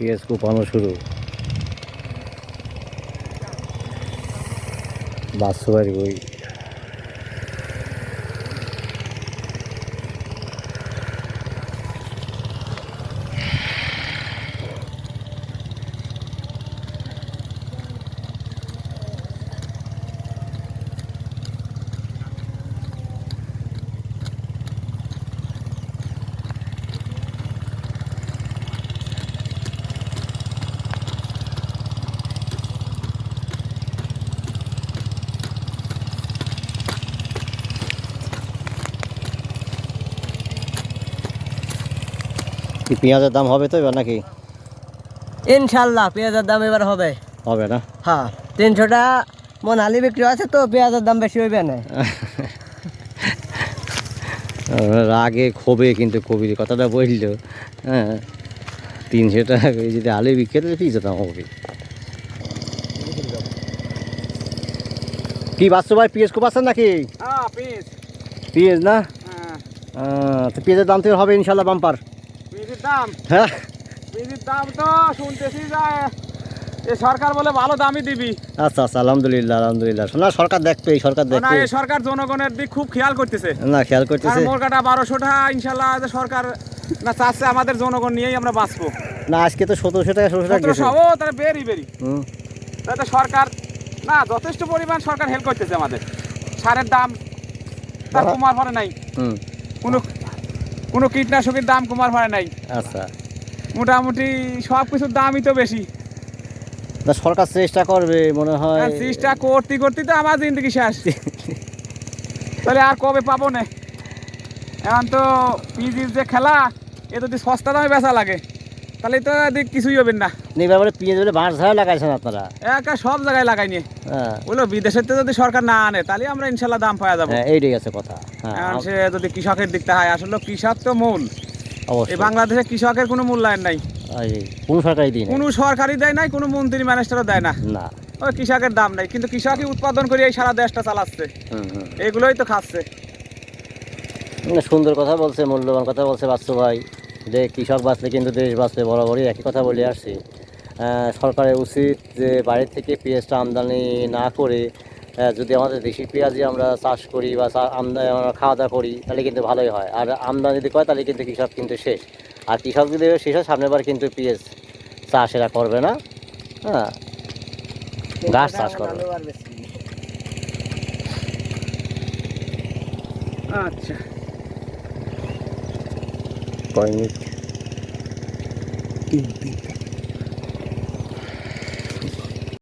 পেঁয়াজ কোপানো শুরু। বাস্তবাড়ি বই। কি পেঁয়াজের দাম হবে তো এবার নাকি? ইনশাল্লাহ পেঁয়াজের দাম এবার হবে। হবে না? হ্যাঁ তিনশোটা মন আলি বিক্রি আছে তো পেঁয়াজের দাম বেশি হইবে না। রাগে ক্ষোভে কিন্তু কবির কথাটা বলল। হ্যাঁ তিনশো টাকা যদি আলু বিক্রি তাহলে পিজা দাম হবে। কি বাস্তব ভাই পিএস খুব আছেন নাকি? হ্যাঁ পিএস না? হ্যাঁ। তো পেঁয়াজের দাম তো হবে ইনশাল্লাহ বাম্পার। দাম। হ্যাঁ। দাম তো শুনতেছি যে এ সরকার বলে ভালো দামই দিবি। আচ্ছা আচ্ছা আলহামদুলিল্লাহ আলহামদুলিল্লাহ। না সরকার দেখবে এই সরকার না দেখবে এ সরকার জনগণের দিক খুব খেয়াল করতেছে। না খেয়াল করতেছে। মোর কাটা বারোশোটা ইনশাল্লাহ যে সরকার না চাচ্ছে আমাদের জনগণ নিয়েই আমরা বাঁচবো। না আজকে তো সতেরোশো টাকা ষোলোশো টাকা ও তাহলে বেরি বেরি। তাহলে সরকার না যথেষ্ট পরিমাণ সরকার হেল্প করতেছে আমাদের। সারের দাম তার। কমার পরে নাই। হুম। কোনো কোনো কীটনাশকের দাম কমার হয় নাই। আচ্ছা। মোটামুটি সব কিছুর দামই তো বেশি। না সরকার চেষ্টা করবে মনে হয়। চেষ্টা করতে করতে তো আমার জিন্দগি শেষ। তাহলে আর কবে পাবো না? এখন তো পিজির যে খেলা এ যদি সস্তা দামে বেচা লাগে। তাহলে তো এদিক কিছুই হবে না। এবার বলে পেঁয়াজ বলে বাঁশ ঝাড়া লাগাইছেন আপনারা। একা সব জায়গায় লাগাই নিয়ে। হ্যাঁ। বলো বিদেশের তো যদি সরকার না আনে তাহলে আমরা ইনশাল্লাহ দাম পাওয়া যাব। হ্যাঁ এইটাই আছে কথা। হ্যাঁ সে যদি কৃষকের দিকটা হয় আসলে কৃষক তো মূল। এই বাংলাদেশে কৃষকের কোনো মূল্যায়ন নাই। এই, কোন সরকারই কোনো সরকারি দেয় নাই কোনো মন্ত্রী ম্যানেজারও দেয় না। না। ওই কৃষকের দাম নাই কিন্তু কৃষকই উৎপাদন করে এই সারা দেশটা চালাচ্ছে। এগুলোই তো খাচ্ছে। সুন্দর কথা বলছে মূল্যবান কথা বলছে বাস্তব ভাই। যে কৃষক বাঁচলে কিন্তু দেশ বাঁচবে বরাবরই একই কথা বলে আসছি। সরকারের উচিত যে বাইরে থেকে পেঁয়াজটা আমদানি না করে যদি আমাদের দেশি পেঁয়াজই আমরা চাষ করি বা আমদানি আমরা খাওয়া দাওয়া করি, তাহলে কিন্তু ভালোই হয়। আর আমদানি যদি করে, তাহলে কিন্তু কৃষক কিন্তু শেষ। আর কৃষক যদি শেষ হয় সামনের বার কিন্তু পেঁয়াজ চাষ এরা করবে না। হ্যাঁ গাছ চাষ করবে। আচ্ছা। banho. Pintica.